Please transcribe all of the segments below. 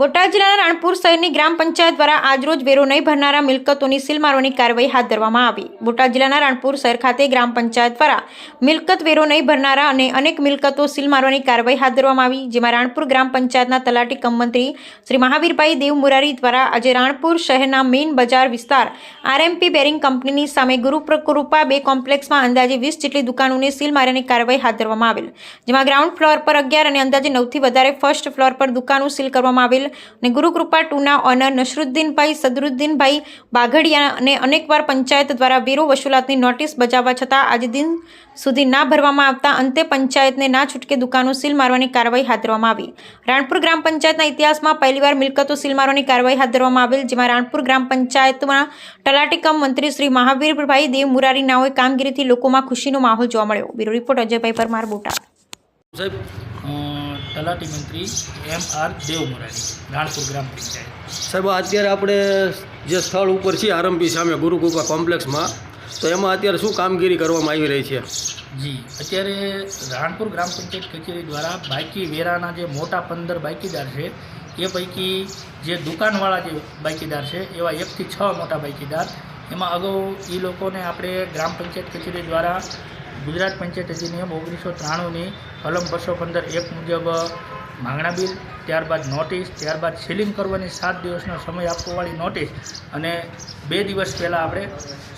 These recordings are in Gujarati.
બોટાદ જિલ્લાના રાણપુર શહેરની ગ્રામ પંચાયત દ્વારા આજરોજ વેરો નહીં ભરનારા મિલકતોની સીલ મારવાની કાર્યવાહી હાથ ધરવામાં આવી. બોટાદ જિલ્લાના રાણપુર શહેર ખાતે ગ્રામ પંચાયત દ્વારા મિલકત વેરો નહીં ભરનારા અને અનેક મિલકતો સીલ મારવાની કાર્યવાહી હાથ ધરવામાં આવી, જેમાં રાણપુર ગ્રામ પંચાયતના તલાટી કમ મંત્રી શ્રી મહાવીરભાઈ દેવ મુરારી દ્વારા આજે રાણપુર શહેરના મેઇન બજાર વિસ્તાર આરએમપી બેરિંગ કંપનીની સામે ગુરુ કૃપા બે કોમ્પ્લેક્સમાં અંદાજે વીસ જેટલી દુકાનોને સીલ મારવાની કાર્યવાહી હાથ ધરવામાં આવેલ, જેમાં ગ્રાઉન્ડ ફ્લોર પર અગિયાર અને અંદાજે નવથી વધારે ફર્સ્ટ ફ્લોર પર દુકાનો સીલ કરવામાં આવેલ અને ગુરુકૃપા ટુના ઓનર નસરુદ્દીનભાઈ સદરુદ્દીનભાઈ બાઘડિયા અને અનેકવાર પંચાયત દ્વારા વેરો વસૂલાતની નોટિસ બજાવવા છતાં આજે દિન સુધી ના ભરવામાં આવતા અંતે પંચાયતને ના છૂટકે દુકાનો સીલ મારવાની કાર્યવાહી હાથ ધરવામાં આવી. રાણપુર ગ્રામ પંચાયતના ઇતિહાસમાં પહેલીવાર મિલકતો સીલ મારવાની કાર્યવાહી હાથ ધરવામાં આવેલ, જેમાં રાણપુર ગ્રામ પંચાયતમાં તલાટીકમ મંત્રી શ્રી મહાવીરભાઈ દેવ મુરારી નાઓએ કામગીરીથી લોકોમાં ખુશીનો માહોલ જોવા મળ્યો. Bureau report Ajaybhai Parmar Botad. સાહેબ તલાટી મંત્રી એમ આર દેવ રાણપુર ગ્રામ પંચાયત. સાહેબ અત્યારે આપણે જે સ્થળ ઉપર છીએ આરંભી સામે ગુરુકૃપા કોમ્પ્લેક્સમાં તો એમાં અત્યારે શું કામગીરી કરવામાં આવી રહી છે? જી અત્યારે રાણપુર ગ્રામ પંચાયત કચેરી દ્વારા બાકી વેરાના જે મોટા પંદર બાકીદાર છે એ પૈકી જે દુકાનવાળા જે બાકીદાર છે એવા એકથી છ મોટા બાકીદાર એમાં અગાઉ એ લોકોને આપણે ગ્રામ પંચાયત કચેરી દ્વારા ગુજરાત પંચાયત અધિનિયમ ઓગણીસો ત્રાણુંની કલમ બસો પંદર એક મુજબ માંગણા બિલ, ત્યારબાદ નોટિસ, ત્યારબાદ સીલિંગ કરવાની સાત દિવસનો સમય આપવાવાળી નોટિસ અને બે દિવસ પહેલાં આપણે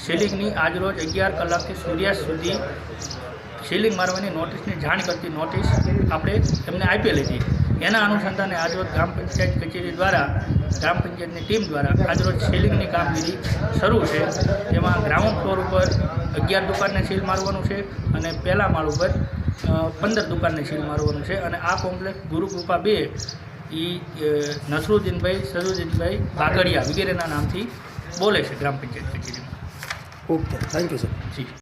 સીલિંગની આજરોજ અગિયાર કલાકથી સૂર્યાસ્ત સુધી સીલિંગ મારવાની નોટિસની જાણ કરતી નોટિસ આપણે એમને આપેલી હતી. એના અનુસંધાને આજરોજ ગ્રામ પંચાયત કચેરી દ્વારા ગ્રામ પંચાયતની ટીમ દ્વારા આજરોજ સીલિંગની કામગીરી શરૂ છે. જેમાં ગ્રાઉન્ડ ફ્લોર ઉપર અગિયાર દુકાનને સીલ મારવાનું છે અને પહેલા માળ ઉપર પંદર દુકાનને સીલ મારવાનું છે. અને આ કોમ્પ્લેક્સ ગુરુકૃપા બે એ નસરુદ્દીનભાઈ સરુદ્દીનભાઈ બાગડિયા વગેરેના નામથી બોલે છે ગ્રામ પંચાયત કચેરીમાં. Okay thank you sir. G.